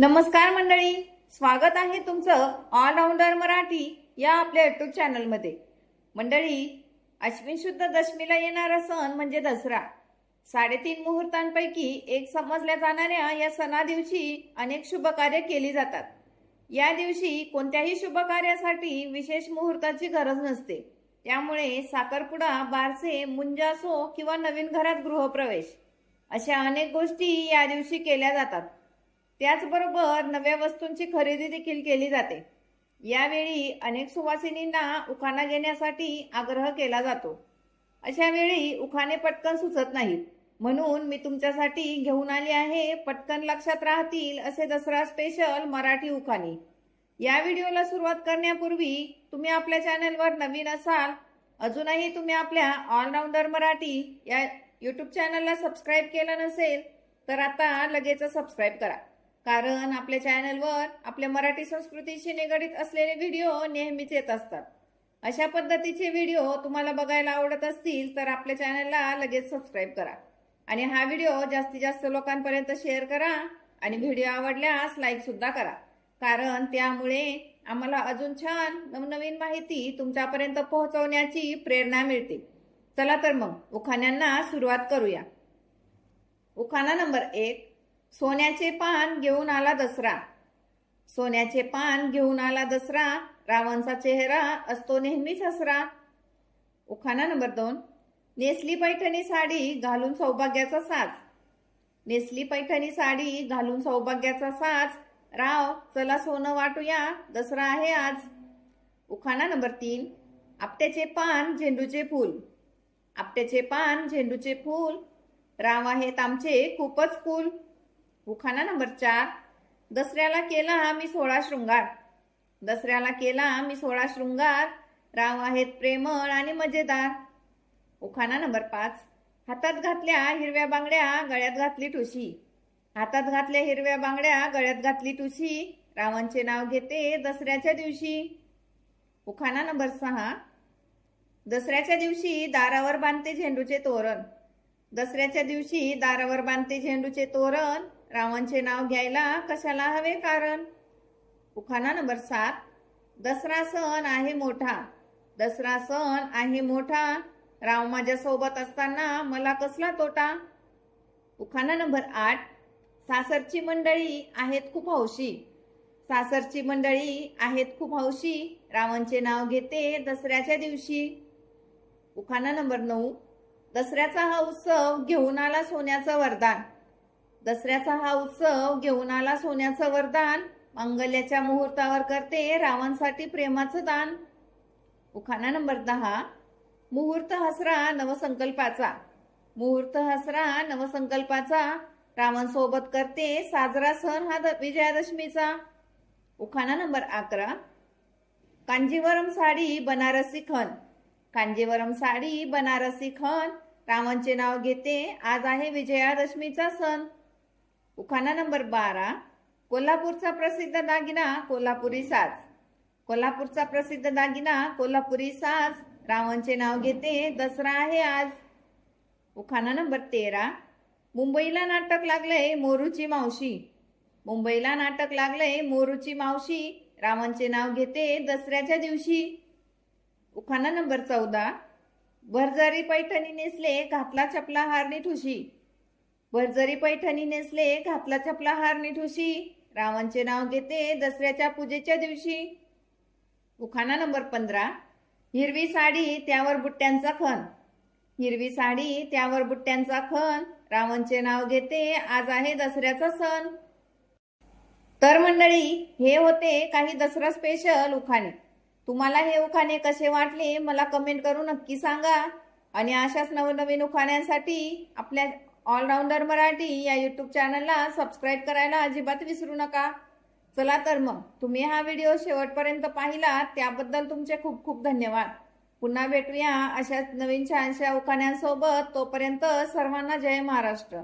नमस्कार मंडळी स्वागत आहे तुमचं ऑलराऊंडर मराठी या आपल्या युट्यूब चॅनलमध्ये मंडळी अश्विन शुद्ध दशमीला येणारा सण म्हणजे दसरा. साडेतीन मुहूर्तांपैकी एक समजल्या जाणाऱ्या या सणा दिवशी अनेक शुभ कार्य केली जातात. या दिवशी कोणत्याही शुभ कार्यासाठी विशेष मुहूर्ताची गरज नसते. त्यामुळे साखरपुडा बारसे मुंजासो किंवा नवीन घरात गृहप्रवेश अशा अनेक गोष्टी या दिवशी केल्या जातात. त्याचबरोबर नव्या वस्तूंची खरेदी देखील केली जाते. यावेळी अनेक सुवासिनींना उखाणा घेण्यासाठी आग्रह केला जातो. अशा वेळी उखाणे पटकन सुचत नाहीत. म्हणून मी तुमच्यासाठी घेऊन आली आहे पटकन लक्षात राहतील असे दसरा स्पेशल मराठी उखाणे. या व्हिडिओला सुरुवात करण्यापूर्वी तुम्ही आपल्या चॅनलवर नवीन असाल अजूनही तुम्ही आपल्या ऑलराऊंडर मराठी या यूट्यूब चॅनलला सबस्क्राईब केलं नसेल तर आता लगेच सबस्क्राईब करा. कारण आपल्या चॅनलवर आपल्या मराठी संस्कृतीशी निगडीत असलेले व्हिडिओ नेहमीच येत असतात. अशा पद्धतीचे व्हिडिओ तुम्हाला बघायला आवडत असतील तर आपल्या चॅनलला लगेच सबस्क्राईब करा. आणि हा व्हिडिओ जास्तीत जास्त लोकांपर्यंत शेअर करा आणि व्हिडिओ आवडल्यास लाईक सुद्धा करा. कारण त्यामुळे आम्हाला अजून छान नवनवीन माहिती तुमच्यापर्यंत पोहोचवण्याची प्रेरणा मिळते. चला तर मग उखाण्यांना सुरुवात करूया. उखाणा नंबर एक. सोन्याचे पान घेऊन आला दसरा. सोन्याचे पान घेऊन आला दसरा रावणचा चेहरा असतो नेहमीच हसरा उखाणा नंबर दोन. नेसली पैठणी साडी घालून सौभाग्याचा साज. नेसली पैठणी साडी घालून सौभाग्याचा साज. राव चला सोनं वाटूया दसरा आहे आज. उखाणा नंबर तीन. आपट्याचे पान झेंडूचे फूल. आपट्याचे पान झेंडूचे फूल. राव आहेत आमचे खूपच फूल. उखाणा नंबर चार. दसऱ्याला केला मी सोळा शृंगार. दसऱ्याला केला मी सोळा शृंगार. राव आहेत प्रेमळ आणि मजेदार. उखाणा नंबर पाच. हातात घातल्या हिरव्या बांगड्या गळ्यात घातली ठुशी. हातात घातल्या हिरव्या बांगड्या गळ्यात घातली ठुशी. रावणचे नाव घेते दसऱ्याच्या दिवशी. उखाणा नंबर सहा. दसऱ्याच्या दिवशी दारावर बांधते झेंडूचे तोरण. दसऱ्याच्या दिवशी दारावर बांधते झेंडूचे तोरण. रावणचे नाव घ्यायला कशाला हवे कारण? उखाणा नंबर सात. दसरा सण आहे मोठा. दसरा सण आहे मोठा. राव माझ्या सोबत असताना मला कसला तोटा? उखाणा नंबर आठ. सासरची मंडळी आहेत खूप हौशी. सासरची मंडळी आहेत खूप हौशी. रावणचे नाव घेते दसऱ्याच्या दिवशी. उखाणा नंबर नऊ. दसऱ्याचा हा उत्सव घेऊन आला सोन्याचं वरदान. दसऱ्याचा हा उत्सव घेऊन आला सोन्याचं वरदान. मंगल्याच्या मुहूर्तावर करते रावणसाठी प्रेमाचं दान. उखाणा नंबर दहा. मुहूर्त हसरा नवसंकल्पाचा. मुहूर्त हसरा नवसंकल्पाचा. रावण सोबत करते साजरा सण हा द- विजयादशमीचा. उखाणा नंबर अकरा. कांजीवरम साडी बनारसी खण. कांजीवरम साडी बनारसी खण. रावणचे नाव घेते. आज आहे विजयादशमीचा सण. उखाणा नंबर बारा कोल्हापूरचा प्रसिद्ध दागिना कोल्हापुरी साज. कोल्हापूरचा प्रसिद्ध दागिना कोल्हापुरी साज. रावणचे नाव घेते दसरा आहे आज. उखाणा नंबर तेरा मुंबईला नाटक लागलंय मोरूची मावशी. मुंबईला नाटक लागलंय मोरूची मावशी. रावणचे नाव घेते दसऱ्याच्या दिवशी. उखाणा नंबर चौदा भरजारी पैठणी नेसले घातला चपला हारणी ठुशी. भरजरी पैठणी नेसले घातला चपला हारणी निठुशी. रावणचे नाव घेते दसऱ्याच्या पूजेच्या दिवशी. उखाणा नंबर पंधरा. हिरवी साडी त्यावर बुट्ट्यांचा खण. हिरवी साडी त्यावर बुट्ट्यांचा खण. रावणचे नाव घेते आज आहे दसऱ्याचा सण. तर मंडळी हे होते काही दसरा स्पेशल उखाणे. तुम्हाला हे उखाणे कसे वाटले मला कमेंट करून नक्की सांगा. आणि अशाच नवनवीन उखाण्यांसाठी आपल्या ऑलराऊंडर मराठी या यूट्यूब चॅनलला सबस्क्राईब करायला अजिबात विसरू नका. चला तर मग तुम्ही हा व्हिडिओ शेवटपर्यंत पाहिला त्याबद्दल तुमचे खूप खूप धन्यवाद. पुन्हा भेटूया अशाच नवीन छानशा उखाण्यांसोबत. तोपर्यंत सर्वांना जय महाराष्ट्र.